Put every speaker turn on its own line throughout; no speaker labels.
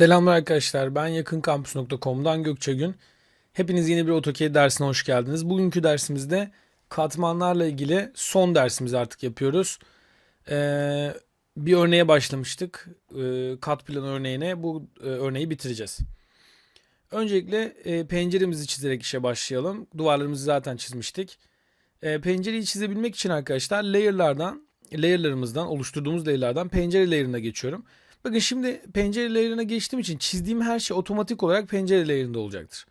Selamlar arkadaşlar. Ben yakınkampüs.com'dan Gökçe Gün. Hepiniz yeni bir AutoCAD dersine hoş geldiniz. Bugünkü dersimizde katmanlarla ilgili son dersimizi artık yapıyoruz. Ee, bir örneğe başlamıştık. Ee, kat plan örneğine. Bu e, örneği bitireceğiz. Öncelikle e, penceremizi çizerek işe başlayalım. Duvarlarımızı zaten çizmiştik. E, pencereyi çizebilmek için arkadaşlar layer'lardan, layer'larımızdan, oluşturduğumuz layer'lardan pencere layer'ına geçiyorum. Bakın şimdi pencere layer'ına geçtiğim için çizdiğim her şey otomatik olarak pencere layer'ında olacaktır.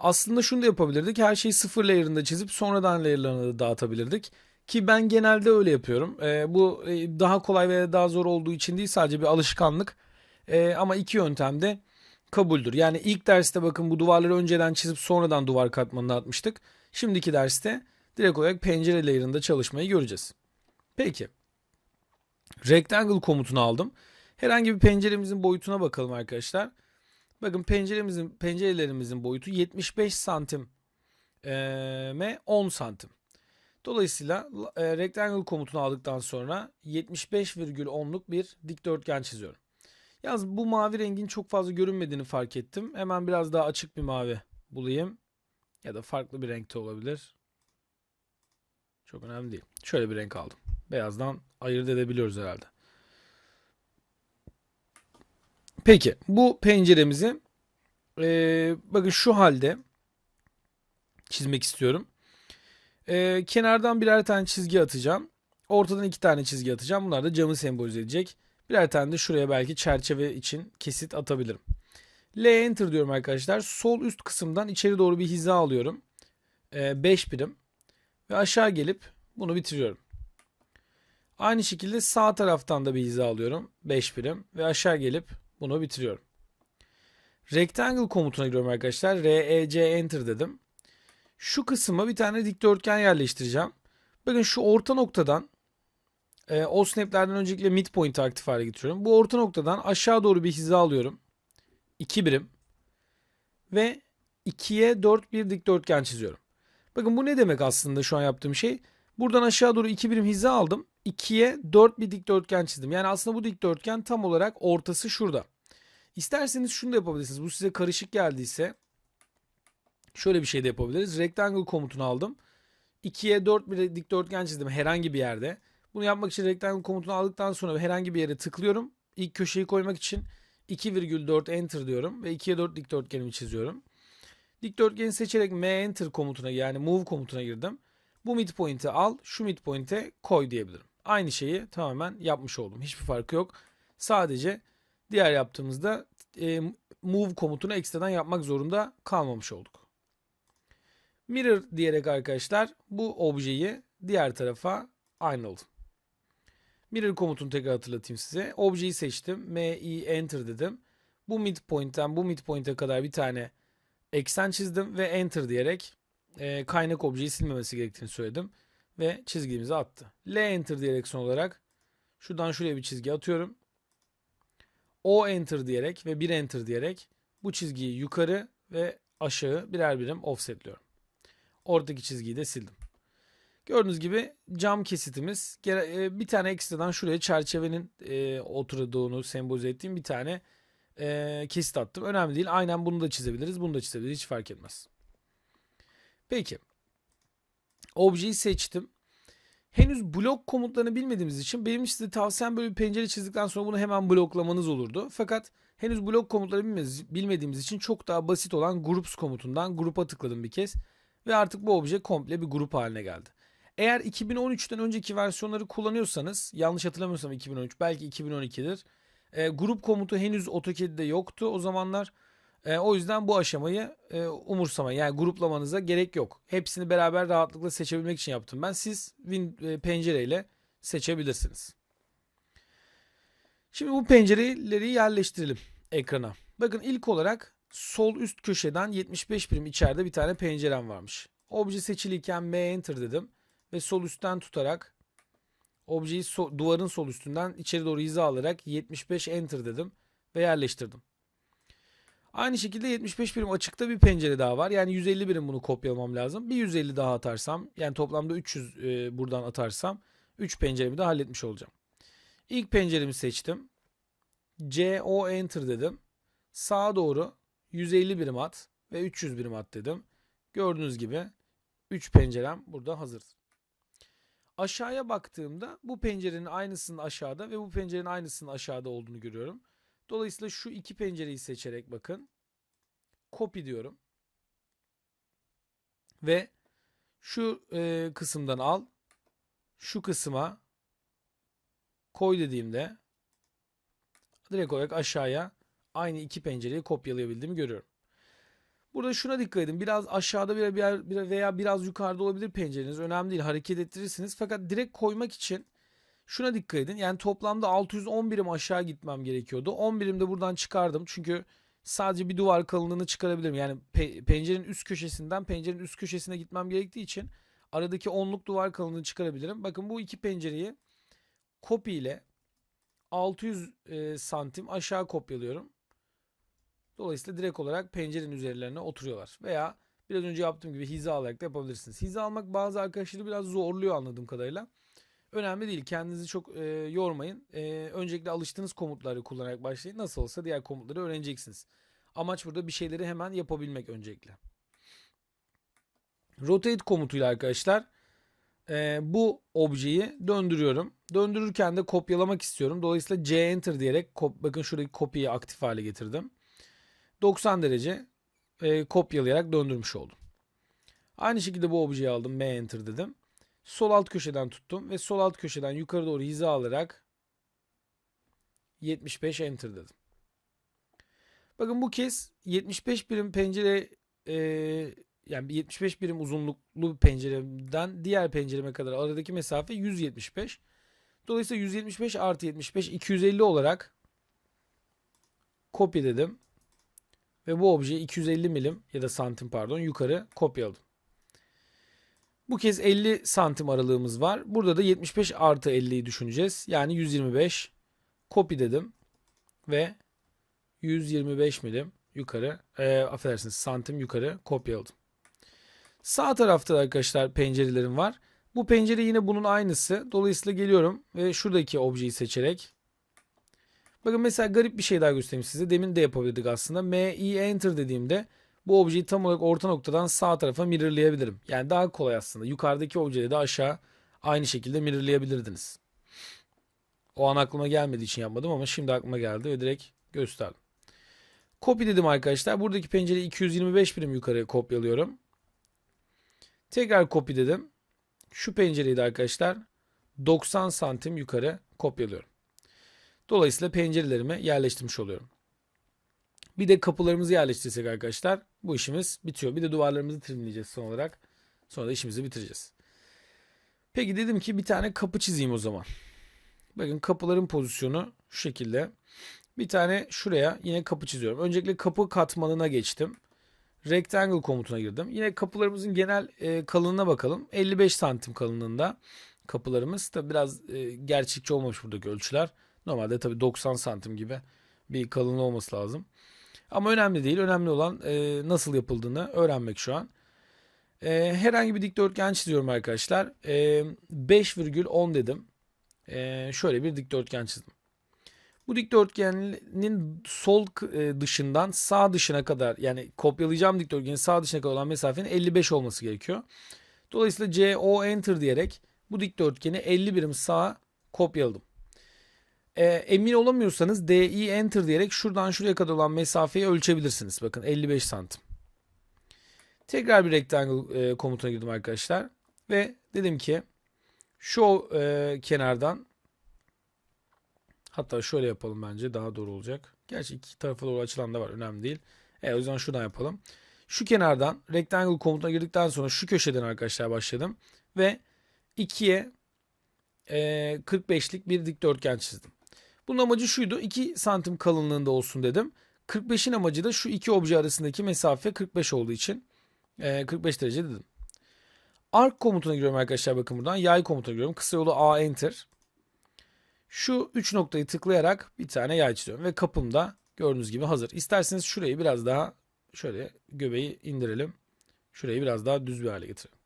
Aslında şunu da yapabilirdik. Her şeyi sıfır layer'ında çizip sonradan layer'larına da dağıtabilirdik. Ki ben genelde öyle yapıyorum. E, bu daha kolay ve daha zor olduğu için değil sadece bir alışkanlık. E, ama iki yöntem de kabuldür. Yani ilk derste bakın bu duvarları önceden çizip sonradan duvar katmanına atmıştık. Şimdiki derste direkt olarak pencere layer'ında çalışmayı göreceğiz. Peki. Rectangle komutunu aldım. Herhangi bir penceremizin boyutuna bakalım arkadaşlar. Bakın penceremizin pencerelerimizin boyutu 75 santim ve 10 santim. Dolayısıyla e, rectangle komutunu aldıktan sonra 75,10'luk bir dikdörtgen çiziyorum. Yalnız bu mavi rengin çok fazla görünmediğini fark ettim. Hemen biraz daha açık bir mavi bulayım. Ya da farklı bir renkte olabilir. Çok önemli değil. Şöyle bir renk aldım. Beyazdan ayırt edebiliyoruz herhalde. Peki bu penceremizi e, bakın şu halde çizmek istiyorum. E, kenardan birer tane çizgi atacağım. Ortadan iki tane çizgi atacağım. Bunlar da camı sembolize edecek. Birer tane de şuraya belki çerçeve için kesit atabilirim. L enter diyorum arkadaşlar. Sol üst kısımdan içeri doğru bir hiza alıyorum. 5 e, birim. Ve aşağı gelip bunu bitiriyorum. Aynı şekilde sağ taraftan da bir hiza alıyorum. 5 birim. Ve aşağı gelip bunu bitiriyorum. Rectangle komutuna giriyorum arkadaşlar. REC enter dedim. Şu kısma bir tane dikdörtgen yerleştireceğim. Bakın şu orta noktadan e, o snaplerden öncelikle midpoint aktif hale getiriyorum. Bu orta noktadan aşağı doğru bir hiza alıyorum. 2 birim. Ve 2'ye 4 bir dikdörtgen çiziyorum. Bakın bu ne demek aslında şu an yaptığım şey? Buradan aşağı doğru 2 birim hiza aldım. 2'ye 4 bir dikdörtgen çizdim. Yani aslında bu dikdörtgen tam olarak ortası şurada. İsterseniz şunu da yapabilirsiniz. Bu size karışık geldiyse şöyle bir şey de yapabiliriz. Rectangle komutunu aldım. 2'ye 4 bir dikdörtgen çizdim herhangi bir yerde. Bunu yapmak için rectangle komutunu aldıktan sonra herhangi bir yere tıklıyorum. İlk köşeyi koymak için 2,4 enter diyorum ve 2'ye 4 dikdörtgenimi çiziyorum. Dikdörtgeni seçerek M enter komutuna yani move komutuna girdim. Bu midpoint'i al, şu midpoint'e koy diyebilirim. Aynı şeyi tamamen yapmış oldum. Hiçbir farkı yok. Sadece diğer yaptığımızda e, move komutunu ekstradan yapmak zorunda kalmamış olduk. Mirror diyerek arkadaşlar bu objeyi diğer tarafa aynı oldu. Mirror komutunu tekrar hatırlatayım size. Objeyi seçtim. M, I, Enter dedim. Bu midpoint'ten bu midpoint'e kadar bir tane eksen çizdim ve Enter diyerek e, kaynak objeyi silmemesi gerektiğini söyledim. Ve çizgimizi attı. L enter diyerek son olarak şuradan şuraya bir çizgi atıyorum. O enter diyerek ve 1 enter diyerek bu çizgiyi yukarı ve aşağı birer birim offsetliyorum. Oradaki çizgiyi de sildim. Gördüğünüz gibi cam kesitimiz e, bir tane ekstradan şuraya çerçevenin e, oturduğunu sembolize ettiğim bir tane e, kesit attım. Önemli değil. Aynen bunu da çizebiliriz. Bunu da çizebiliriz. Hiç fark etmez. Peki. Objeyi seçtim. Henüz blok komutlarını bilmediğimiz için benim size tavsiyem böyle bir pencere çizdikten sonra bunu hemen bloklamanız olurdu. Fakat henüz blok komutlarını bilmediğimiz için çok daha basit olan groups komutundan grupa tıkladım bir kez. Ve artık bu obje komple bir grup haline geldi. Eğer 2013'ten önceki versiyonları kullanıyorsanız yanlış hatırlamıyorsam 2013 belki 2012'dir. E, grup komutu henüz AutoCAD'de yoktu o zamanlar. E, o yüzden bu aşamayı e, umursamayın. Yani gruplamanıza gerek yok. Hepsini beraber rahatlıkla seçebilmek için yaptım ben. Siz win, e, pencereyle seçebilirsiniz. Şimdi bu pencereleri yerleştirelim ekrana. Bakın ilk olarak sol üst köşeden 75 birim içeride bir tane pencerem varmış. Obje seçiliyken M enter dedim ve sol üstten tutarak objeyi so duvarın sol üstünden içeri doğru hiza alarak 75 enter dedim ve yerleştirdim. Aynı şekilde 75 birim açıkta bir pencere daha var. Yani 150 birim bunu kopyalamam lazım. Bir 150 daha atarsam yani toplamda 300 e, buradan atarsam 3 penceremi de halletmiş olacağım. İlk penceremi seçtim. C O enter dedim. sağa doğru 150 birim at ve 300 birim at dedim. Gördüğünüz gibi 3 pencerem burada hazır. Aşağıya baktığımda bu pencerenin aynısının aşağıda ve bu pencerenin aynısının aşağıda olduğunu görüyorum. Dolayısıyla şu iki pencereyi seçerek bakın. Copy diyorum. Ve şu e, kısımdan al. Şu kısma koy dediğimde direkt olarak aşağıya aynı iki pencereyi kopyalayabildiğimi görüyorum. Burada şuna dikkat edin. Biraz aşağıda bir, bir, bir veya biraz yukarıda olabilir pencereniz. Önemli değil. Hareket ettirirsiniz. Fakat direkt koymak için şuna dikkat edin. Yani toplamda 610 birim aşağı gitmem gerekiyordu. 10 birim de buradan çıkardım. Çünkü sadece bir duvar kalınlığını çıkarabilirim. Yani pe- pencerenin üst köşesinden pencerenin üst köşesine gitmem gerektiği için aradaki onluk duvar kalınlığını çıkarabilirim. Bakın bu iki pencereyi copy ile 600 e, santim aşağı kopyalıyorum. Dolayısıyla direkt olarak pencerenin üzerlerine oturuyorlar. Veya biraz önce yaptığım gibi hiza alarak da yapabilirsiniz. Hiza almak bazı arkadaşları biraz zorluyor anladığım kadarıyla. Önemli değil. Kendinizi çok e, yormayın. E, öncelikle alıştığınız komutları kullanarak başlayın. Nasıl olsa diğer komutları öğreneceksiniz. Amaç burada bir şeyleri hemen yapabilmek öncelikle. Rotate komutuyla arkadaşlar e, bu objeyi döndürüyorum. Döndürürken de kopyalamak istiyorum. Dolayısıyla C Enter diyerek bakın şuradaki kopyayı aktif hale getirdim. 90 derece e, kopyalayarak döndürmüş oldum. Aynı şekilde bu objeyi aldım. M Enter dedim. Sol alt köşeden tuttum ve sol alt köşeden yukarı doğru hiza alarak 75 Enter dedim. Bakın bu kez 75 birim pencere e, yani 75 birim uzunluklu bir penceremden diğer pencereme kadar aradaki mesafe 175. Dolayısıyla 175 artı 75 250 olarak kopya dedim. Ve bu objeyi 250 milim ya da santim pardon yukarı kopyaladım. Bu kez 50 santim aralığımız var. Burada da 75 artı 50'yi düşüneceğiz. Yani 125 copy dedim. Ve 125 milim yukarı e, affedersiniz santim yukarı kopyaladım. Sağ tarafta da arkadaşlar pencerelerim var. Bu pencere yine bunun aynısı. Dolayısıyla geliyorum ve şuradaki objeyi seçerek Bakın mesela garip bir şey daha göstereyim size. Demin de yapabilirdik aslında. M, E, Enter dediğimde bu objeyi tam olarak orta noktadan sağ tarafa mirrorlayabilirim. Yani daha kolay aslında. Yukarıdaki objeyi de aşağı aynı şekilde mirrorlayabilirdiniz. O an aklıma gelmediği için yapmadım ama şimdi aklıma geldi ve direkt gösterdim. Copy dedim arkadaşlar. Buradaki pencereyi 225 birim yukarı kopyalıyorum. Tekrar copy dedim. Şu pencereyi de arkadaşlar 90 santim yukarı kopyalıyorum. Dolayısıyla pencerelerimi yerleştirmiş oluyorum. Bir de kapılarımızı yerleştirsek arkadaşlar bu işimiz bitiyor. Bir de duvarlarımızı trimleyeceğiz son olarak. Sonra da işimizi bitireceğiz. Peki dedim ki bir tane kapı çizeyim o zaman. Bakın kapıların pozisyonu şu şekilde. Bir tane şuraya yine kapı çiziyorum. Öncelikle kapı katmanına geçtim. Rectangle komutuna girdim. Yine kapılarımızın genel e, kalınlığına bakalım. 55 santim kalınlığında kapılarımız. Tabi biraz e, gerçekçi olmamış buradaki ölçüler. Normalde tabii 90 santim gibi bir kalınlığı olması lazım. Ama önemli değil. Önemli olan e, nasıl yapıldığını öğrenmek şu an. E, herhangi bir dikdörtgen çiziyorum arkadaşlar. E, 5,10 dedim. E, şöyle bir dikdörtgen çizdim. Bu dikdörtgenin sol e, dışından sağ dışına kadar yani kopyalayacağım dikdörtgenin sağ dışına kadar olan mesafenin 55 olması gerekiyor. Dolayısıyla CO Enter diyerek bu dikdörtgeni 50 birim sağa kopyaladım. E, emin olamıyorsanız DI Enter diyerek şuradan şuraya kadar olan mesafeyi ölçebilirsiniz. Bakın 55 santim. Tekrar bir rectangle e, komutuna girdim arkadaşlar. Ve dedim ki şu e, kenardan hatta şöyle yapalım bence daha doğru olacak. Gerçi iki tarafa doğru açılan da var önemli değil. Evet o yüzden şuradan yapalım. Şu kenardan rectangle komutuna girdikten sonra şu köşeden arkadaşlar başladım. Ve 2'ye e, 45'lik bir dikdörtgen çizdim. Bunun amacı şuydu. 2 santim kalınlığında olsun dedim. 45'in amacı da şu iki obje arasındaki mesafe 45 olduğu için 45 e, derece dedim. Arc komutuna giriyorum arkadaşlar bakın buradan. Yay komutuna giriyorum. Kısa yolu A enter. Şu 3 noktayı tıklayarak bir tane yay çiziyorum. Ve kapım da gördüğünüz gibi hazır. İsterseniz şurayı biraz daha şöyle göbeği indirelim. Şurayı biraz daha düz bir hale getirelim.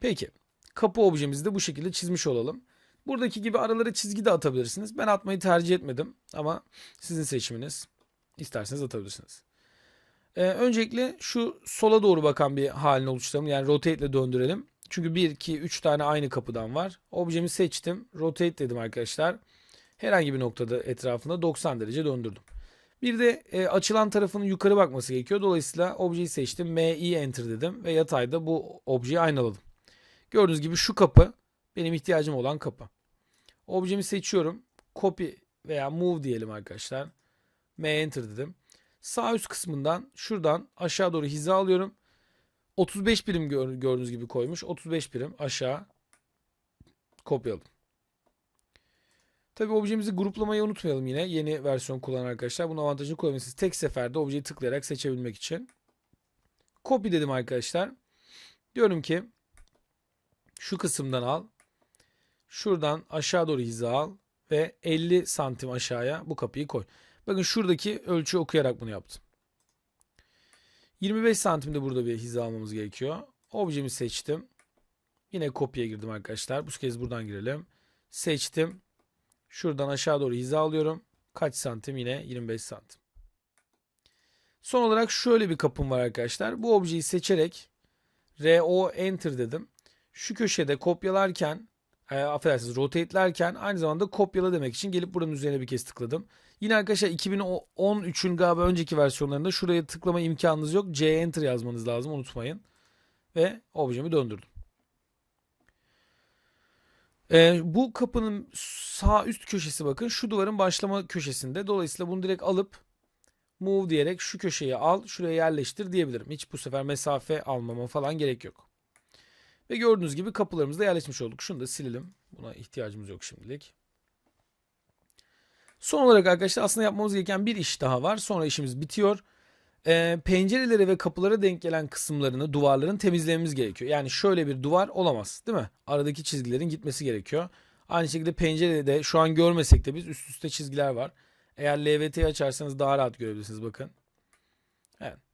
Peki. Kapı objemizi de bu şekilde çizmiş olalım. Buradaki gibi aralara çizgi de atabilirsiniz. Ben atmayı tercih etmedim ama sizin seçiminiz. İsterseniz atabilirsiniz. Ee, öncelikle şu sola doğru bakan bir halini oluşturalım. Yani rotate ile döndürelim. Çünkü 1, 2, 3 tane aynı kapıdan var. Objemi seçtim. Rotate dedim arkadaşlar. Herhangi bir noktada etrafında 90 derece döndürdüm. Bir de e, açılan tarafının yukarı bakması gerekiyor. Dolayısıyla objeyi seçtim. MI enter dedim ve yatayda bu objeyi aynaladım. Gördüğünüz gibi şu kapı benim ihtiyacım olan kapı. Objemi seçiyorum. Copy veya move diyelim arkadaşlar. M enter dedim. Sağ üst kısmından şuradan aşağı doğru hiza alıyorum. 35 birim gör- gördüğünüz gibi koymuş. 35 birim aşağı kopyaladım. Tabii objemizi gruplamayı unutmayalım yine. Yeni versiyon kullanan arkadaşlar. Bunun avantajını koyabilirsiniz. Tek seferde objeyi tıklayarak seçebilmek için. Copy dedim arkadaşlar. Diyorum ki şu kısımdan al. Şuradan aşağı doğru hiza al. Ve 50 santim aşağıya bu kapıyı koy. Bakın şuradaki ölçü okuyarak bunu yaptım. 25 santimde burada bir hiza almamız gerekiyor. Objemi seçtim. Yine kopya girdim arkadaşlar. Bu kez buradan girelim. Seçtim. Şuradan aşağı doğru hiza alıyorum. Kaç santim? Yine 25 santim. Son olarak şöyle bir kapım var arkadaşlar. Bu objeyi seçerek RO Enter dedim. Şu köşede kopyalarken e, affedersiniz rotate'lerken aynı zamanda kopyala demek için gelip buranın üzerine bir kez tıkladım. Yine arkadaşlar 2013'ün galiba önceki versiyonlarında şuraya tıklama imkanınız yok. C Enter yazmanız lazım unutmayın. Ve objemi döndürdüm. Ee, bu kapının sağ üst köşesi bakın şu duvarın başlama köşesinde. Dolayısıyla bunu direkt alıp move diyerek şu köşeye al, şuraya yerleştir diyebilirim. Hiç bu sefer mesafe almama falan gerek yok. Ve gördüğünüz gibi kapılarımızda yerleşmiş olduk. Şunu da silelim. Buna ihtiyacımız yok şimdilik. Son olarak arkadaşlar aslında yapmamız gereken bir iş daha var. Sonra işimiz bitiyor. Ee, pencerelere ve kapılara denk gelen kısımlarını, duvarların temizlememiz gerekiyor. Yani şöyle bir duvar olamaz değil mi? Aradaki çizgilerin gitmesi gerekiyor. Aynı şekilde pencerede şu an görmesek de biz üst üste çizgiler var. Eğer LVT'yi açarsanız daha rahat görebilirsiniz bakın. Evet.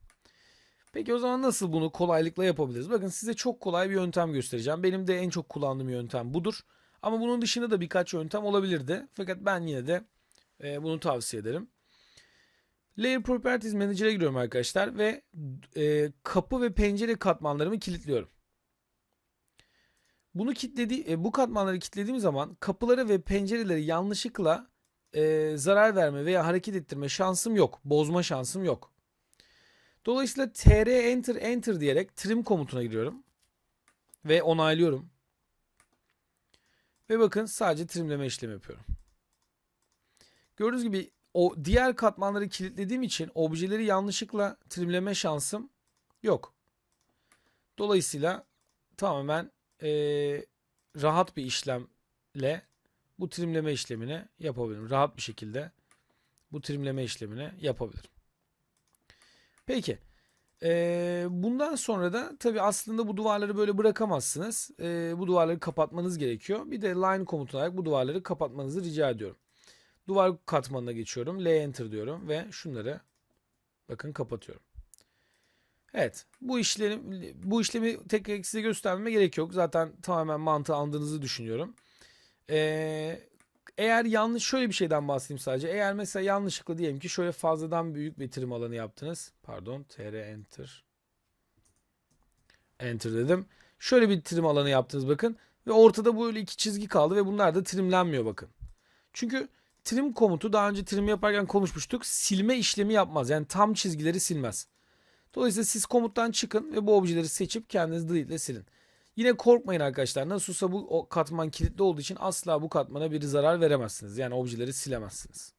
Peki o zaman nasıl bunu kolaylıkla yapabiliriz? Bakın size çok kolay bir yöntem göstereceğim. Benim de en çok kullandığım yöntem budur. Ama bunun dışında da birkaç yöntem olabilirdi. Fakat ben yine de e, bunu tavsiye ederim. Layer Properties Manager'a giriyorum arkadaşlar ve e, kapı ve pencere katmanlarımı kilitliyorum. Bunu kilitledi, e, bu katmanları kilitlediğim zaman kapıları ve pencereleri yanlışlıkla e, zarar verme veya hareket ettirme şansım yok. Bozma şansım yok. Dolayısıyla tr enter enter diyerek trim komutuna giriyorum. Ve onaylıyorum. Ve bakın sadece trimleme işlemi yapıyorum. Gördüğünüz gibi o diğer katmanları kilitlediğim için objeleri yanlışlıkla trimleme şansım yok. Dolayısıyla tamamen e, rahat bir işlemle bu trimleme işlemini yapabilirim. Rahat bir şekilde bu trimleme işlemini yapabilirim. Peki. Ee, bundan sonra da tabi aslında bu duvarları böyle bırakamazsınız. Ee, bu duvarları kapatmanız gerekiyor. Bir de line komutu olarak bu duvarları kapatmanızı rica ediyorum. Duvar katmanına geçiyorum. L enter diyorum ve şunları bakın kapatıyorum. Evet, bu işlemi bu işlemi tekrar size göstermeme gerek yok. Zaten tamamen mantığı andığınızı düşünüyorum. Ee, eğer yanlış şöyle bir şeyden bahsedeyim sadece. Eğer mesela yanlışlıkla diyelim ki şöyle fazladan büyük bir trim alanı yaptınız. Pardon, tr enter. Enter dedim. Şöyle bir trim alanı yaptınız bakın ve ortada böyle iki çizgi kaldı ve bunlar da trimlenmiyor bakın. Çünkü trim komutu daha önce trim yaparken konuşmuştuk. Silme işlemi yapmaz. Yani tam çizgileri silmez. Dolayısıyla siz komuttan çıkın ve bu objeleri seçip kendiniz delete ile silin. Yine korkmayın arkadaşlar. Nasılsa bu katman kilitli olduğu için asla bu katmana bir zarar veremezsiniz. Yani objeleri silemezsiniz.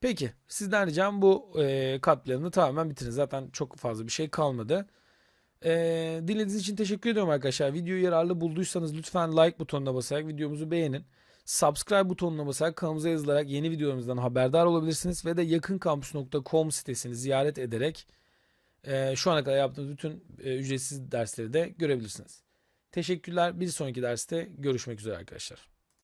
Peki sizden ricam bu e, kat planını tamamen bitirin. Zaten çok fazla bir şey kalmadı. E, dinlediğiniz için teşekkür ediyorum arkadaşlar. Videoyu yararlı bulduysanız lütfen like butonuna basarak videomuzu beğenin. Subscribe butonuna basarak kanalımıza yazılarak yeni videolarımızdan haberdar olabilirsiniz. Ve de yakınkampüs.com sitesini ziyaret ederek e, şu ana kadar yaptığımız bütün e, ücretsiz dersleri de görebilirsiniz. Teşekkürler. Bir sonraki derste görüşmek üzere arkadaşlar.